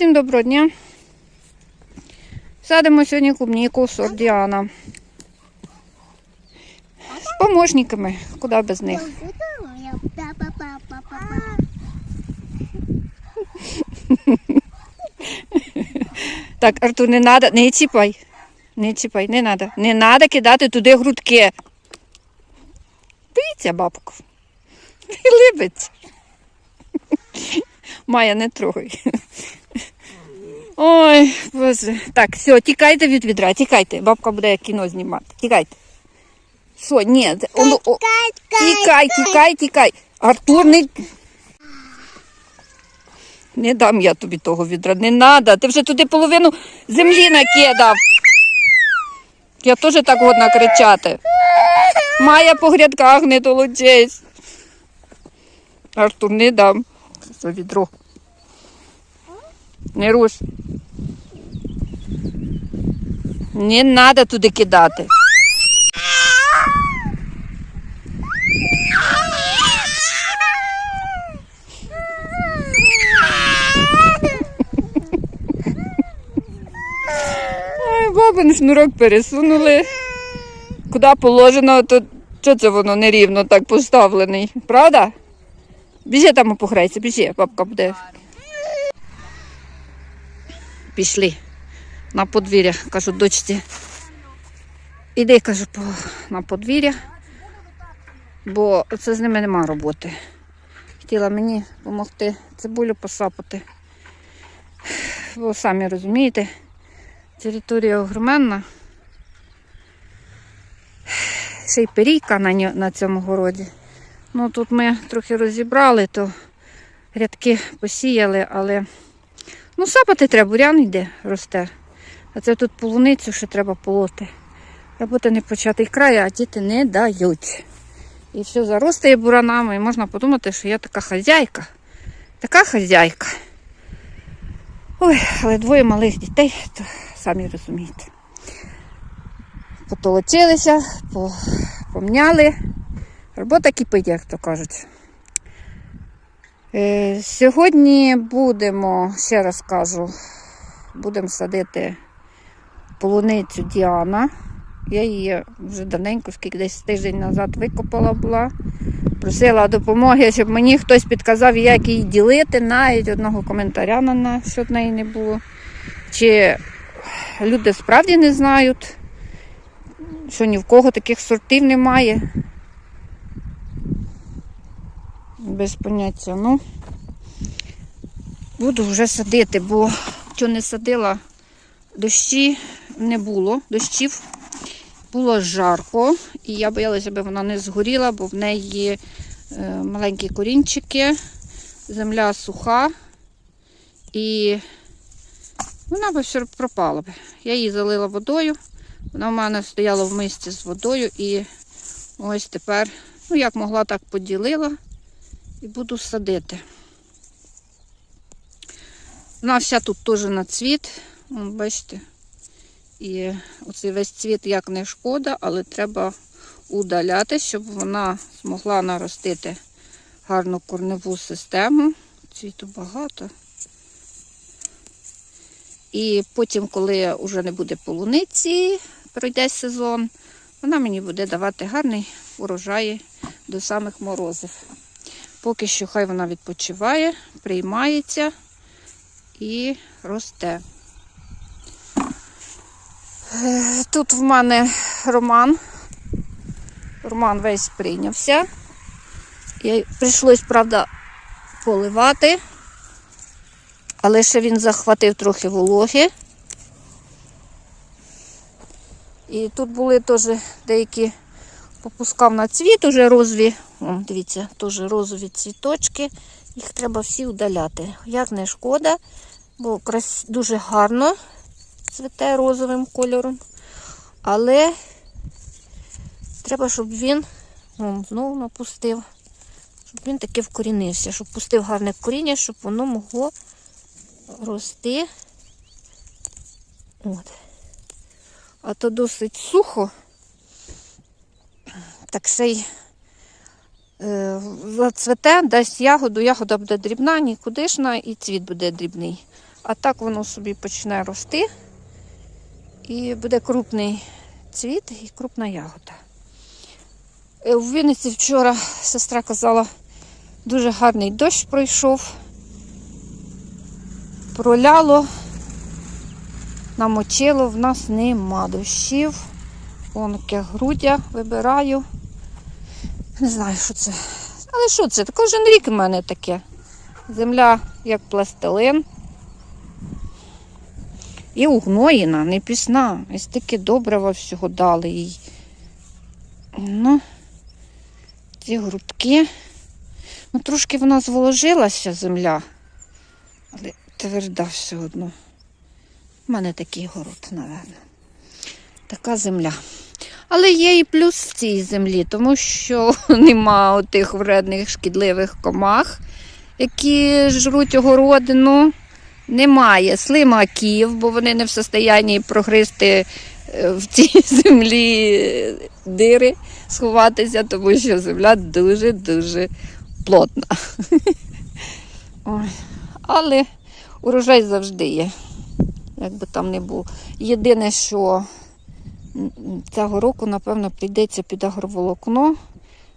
Всім доброго дня. Садимо сьогодні клубніку сорт Діана. З помощниками, куди без них. Так, Артур, не треба, не чіпай. Не чіпай, не треба. Не треба кидати туди грудки. Боїться бабку. Либиться. Майя, не трогай. Ой, боже. Так, все, тікайте від відра, тікайте. Бабка буде кіно знімати. Тікайте. Що, ні, о, о, тікай, тікай, тікай. Артур, не... Не дам я тобі того відра, не треба. Ти вже туди половину землі накидав. Я теж так годна кричати. Майя по грядках не долучись. Артур, не дам. За відро. Не руш. Не треба туди кидати. Ой, бабин шнурок пересунули. Куди положено, то що це воно нерівно так поставлений, правда? Біжи там пограйся, біжи, бабка буде. Пішли на подвір'я, кажу дочці. Іди, кажу, на подвір'я, бо це з ними нема роботи. Хотіла мені допомогти цибулю посапати. Бо самі розумієте, територія огроменна. Ще й перійка на, на цьому городі. Ну тут ми трохи розібрали, то рядки посіяли, але ну сапати треба, бурян йде, росте. А це тут полуницю ще треба полоти. Робота не початий край, а діти не дають. І все заростає буранами, і можна подумати, що я така хазяйка. Така хазяйка. Ой, але двоє малих дітей, то самі розумієте. Потолочилися, помняли. Робота кипить, як то кажуть. Е, сьогодні будемо, ще раз кажу, будемо садити полуницю Діана. Я її вже давненько, скільки десь тиждень назад викопала була. Просила допомоги, щоб мені хтось підказав, як її ділити. Навіть одного коментаря на що неї не було. Чи люди справді не знають, що ні в кого таких сортів немає. Без поняття. Ну, буду вже садити, бо що не садила, дощі не було, дощів було жарко, і я боялася, аби вона не згоріла, бо в неї е, маленькі корінчики, земля суха, і вона би все пропала. б. Я її залила водою, вона в мене стояла в мисці з водою, і ось тепер, ну як могла, так поділила і буду садити. Вона вся тут теж на цвіт, Вон, бачите. І оцей весь цвіт як не шкода, але треба удаляти, щоб вона змогла наростити гарну корневу систему. Цвіту багато. І потім, коли вже не буде полуниці, пройде сезон, вона мені буде давати гарний урожай до самих морозів. Поки що хай вона відпочиває, приймається і росте. Е, Тут в мене роман. Роман весь прийнявся. І прийшлось, правда, поливати, але ще він захватив трохи вологи. І тут були теж деякі попускав на цвіт, уже розові, О, дивіться, теж розові цвіточки. Їх треба всі удаляти. Як не шкода, бо дуже гарно цвіте розовим кольором. Але треба, щоб він О, знову напустив, щоб він таки вкорінився, щоб пустив гарне коріння, щоб воно могло рости. От. А то досить сухо. Так ще й зацвете, дасть ягоду, ягода буде дрібна, нікудишна, і цвіт буде дрібний. А так воно собі почне рости. І буде крупний цвіт і крупна ягода. Е, У Вінниці вчора сестра казала, дуже гарний дощ пройшов. Проляло, намочило, в нас нема дощів. Вон яке грудя вибираю. Не знаю, що це. Але що це? Кожен рік в мене таке. Земля як пластилин. І угноєна, не пісна. Ось таке добрива всього дали їй. Ну, ці грудки. Ну, трошки вона зволожилася земля, але тверда все одно. У мене такий город, напевно. Така земля. Але є і плюс в цій землі, тому що нема отих вредних шкідливих комах, які жруть огородину. Немає слимаків, бо вони не в состоянні прогризти е, в цій землі дири, сховатися, тому що земля дуже-дуже плотна. Але урожай завжди є, як би там не було. Єдине, що цього року, напевно, прийдеться під агроволокно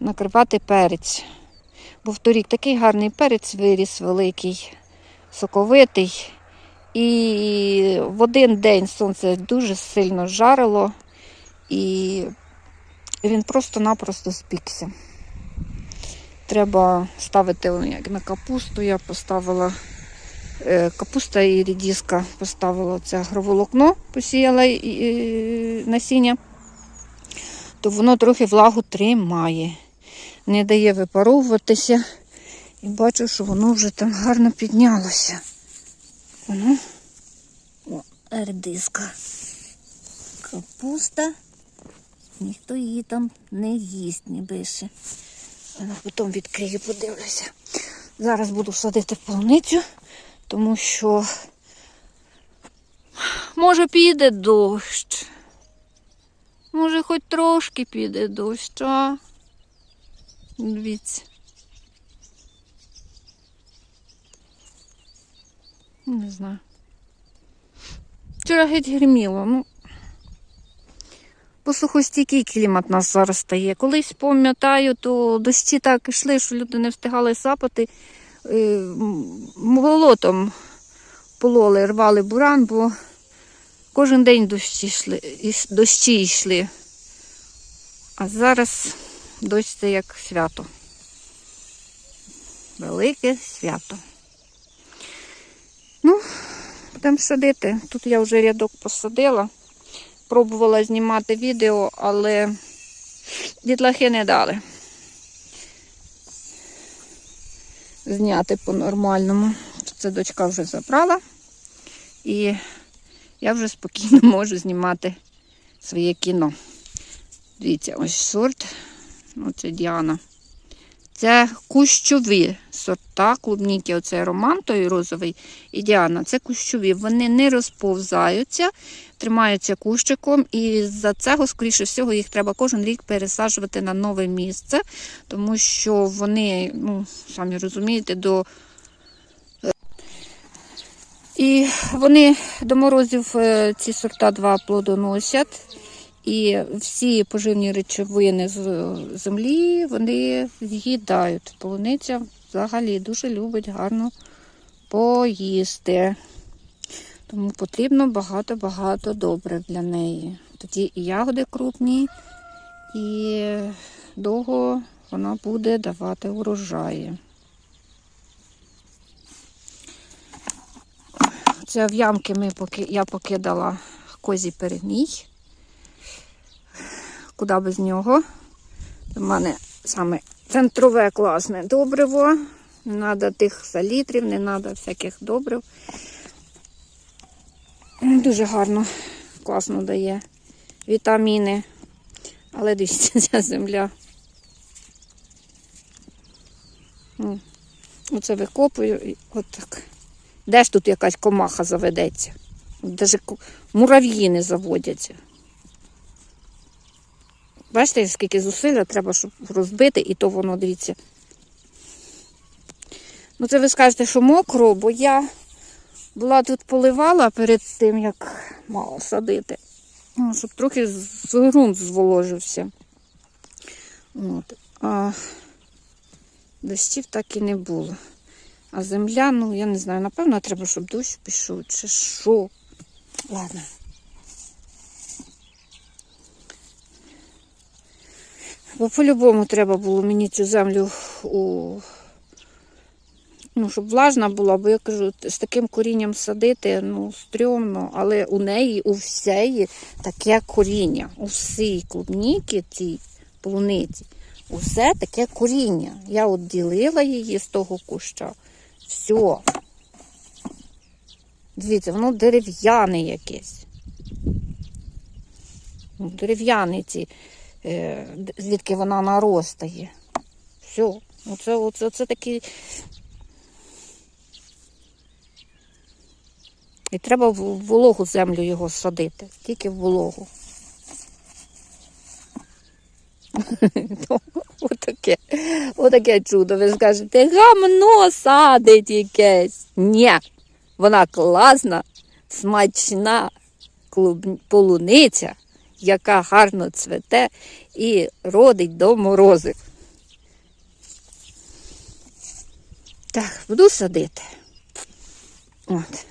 накривати перець. Бо вторік такий гарний перець виріс великий, соковитий. І в один день сонце дуже сильно жарило, і він просто-напросто спікся. Треба ставити як на капусту. Я поставила капуста і рідіска, поставила це агроволокно, посіяла насіння, то воно трохи влагу тримає, не дає випаровуватися. І бачу, що воно вже там гарно піднялося. Воно. О, редиска. Капуста. Ніхто її там не їсть, не бише. Я потім відкрию, подивлюся. Зараз буду садити полуницю, тому що може піде дощ. Може, хоч трошки піде дощ, а? Дивіться. Не знаю. Вчора геть гриміло, ну. Бо сухостійкий клімат нас зараз стає. Колись пам'ятаю, то дощі так йшли, що люди не встигали сапати. Е, Молотом пололи, рвали буран, бо кожен день дощі йшли. Дощі йшли. А зараз дощ це як свято. Велике свято. Ну, будемо садити. Тут я вже рядок посадила. Пробувала знімати відео, але дітлахи не дали. Зняти по-нормальному. Це дочка вже забрала. І я вже спокійно можу знімати своє кіно. Дивіться, ось сорт. Оце Діана. Це кущові сорта клубніки. Оце роман той розовий і Діана. Це кущові. Вони не розповзаються, тримаються кущиком, і за цього, скоріше всього, їх треба кожен рік пересаджувати на нове місце, тому що вони, ну, самі розумієте, до. І вони до морозів е, ці сорта два плодоносять. І всі поживні речовини з землі вони з'їдають. Полуниця взагалі дуже любить гарно поїсти. Тому потрібно багато-багато добрив для неї. Тоді і ягоди крупні, і довго вона буде давати урожаї. Це в ямки ми поки, я покидала козі перемій куди без нього. У мене саме центрове класне добриво. Не треба тих салітрів, не треба всяких добрив. Дуже гарно, класно дає вітаміни. Але дивіться, ця земля. Оце викопую і так. Де ж тут якась комаха заведеться? Навіть мурав'ї не заводяться. Бачите, скільки зусилля треба, щоб розбити, і то воно, дивіться. Ну, це ви скажете, що мокро, бо я була тут поливала перед тим, як мала садити. Ну, щоб трохи ґрунт зволожився. От. А дощів так і не було. А земля, ну я не знаю, напевно, треба, щоб дощ пішов, чи що. Ладно. Бо по-любому треба було мені цю землю у. Ну, щоб влажна була, бо я кажу, з таким корінням садити, ну, стрьомно, але у неї, у всеї таке коріння. У всій клубніки, цій полуниці, усе таке коріння. Я от ділила її з того куща. Все. Дивіться, воно дерев'яне якесь. Ну, Дерев'яний ці, звідки вона наростає. Все. Оце, оце, оце такі. І треба в вологу землю його садити, тільки в вологу. Отаке, отаке чудо. Ви скажете, гамно садить якесь. Ні, вона класна, смачна полуниця, яка гарно цвете і родить до морозив. Так, буду садити. От.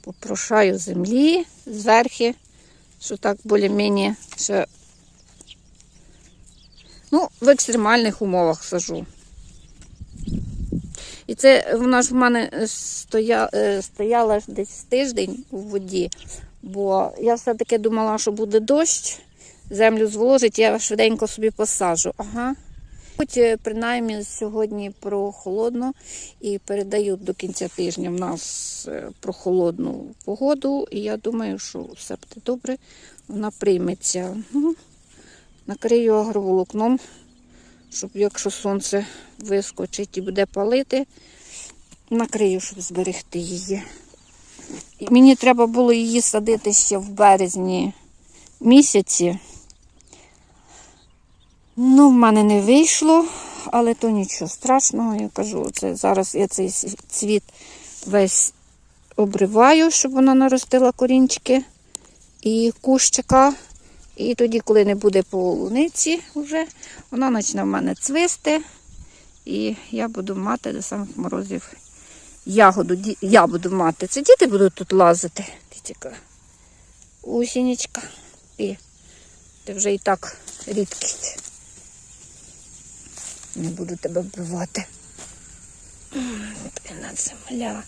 Попрошаю землі зверхи, що так більш-менш ще. Ну, в екстремальних умовах сажу. І це вона ж в мене стоя, е, стояла десь тиждень у воді, бо я все-таки думала, що буде дощ, землю зволожить, я швиденько собі посаджу. Ага. Хоч е, принаймні сьогодні прохолодно і передають до кінця тижня в нас е, прохолодну погоду, і я думаю, що все буде добре, вона прийметься. Накрию агроволокном, щоб якщо сонце вискочить і буде палити, накрию, щоб зберегти її. І мені треба було її садити ще в березні місяці. Ну, в мене не вийшло, але то нічого страшного. Я кажу, це зараз я цей цвіт весь обриваю, щоб вона наростила корінчики і кущика. І тоді, коли не буде полуниці, вже, вона почне в мене цвисти. І я буду мати до самих морозів ягоду. Я буду мати. Це діти будуть тут лазити. Дітіка. Усінечка. І це вже і так рідкість. Не буду тебе вбивати. Блін, земля.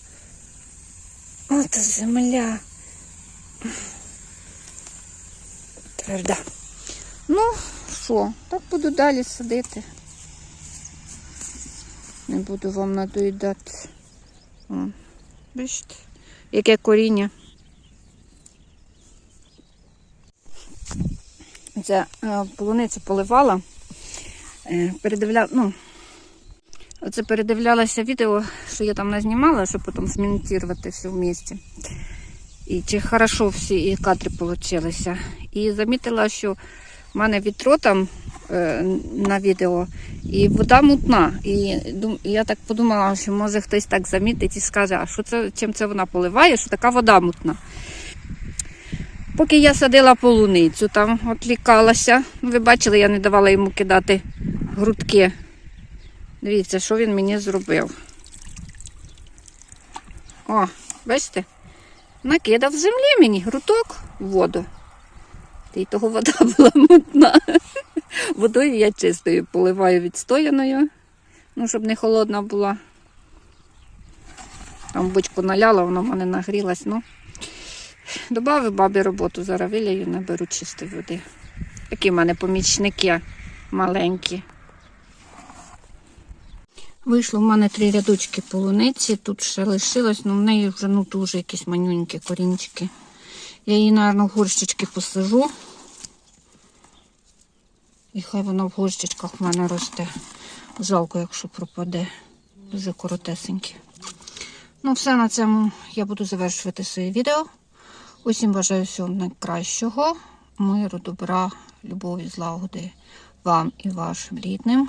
От земля. Тверда. Ну, що, так буду далі садити. Не буду вам надоїдати. О, бачите, яке коріння. Це полуницю поливала. Е, передивля... ну, оце передивлялася відео, що я там назнімала, щоб потім змонтувати все в місті. І чи хорошо всі кадри получилися. І замітила, що в мене вітро там е, на відео, і вода мутна. І я так подумала, що може хтось так замітить і скаже, а що це, чим це вона поливає, що така вода мутна. Поки я садила полуницю, там отлікалася. Ну, Ви бачили, я не давала йому кидати грудки. Дивіться, що він мені зробив. О, бачите? Накидав землі мені грудок в воду. Й того вода була мутна. Водою я чистою поливаю відстояною, ну, щоб не холодна була. Там бочку наляла, воно в мене нагрілась. Ну. Добавив бабі роботу, зараз виляю, наберу чистої води. Такі в мене помічники маленькі. Вийшло в мене три рядочки полуниці, тут ще лишилось, але в неї вже ну, дуже якісь манюнькі корінчики. Я її, мабуть, в горщички посажу. І хай вона в горщичках в мене росте. Жалко, якщо пропаде. Дуже коротесенькі. Ну, все на цьому я буду завершувати своє відео. Усім бажаю всього найкращого, миру, добра, любові, злагоди вам і вашим рідним.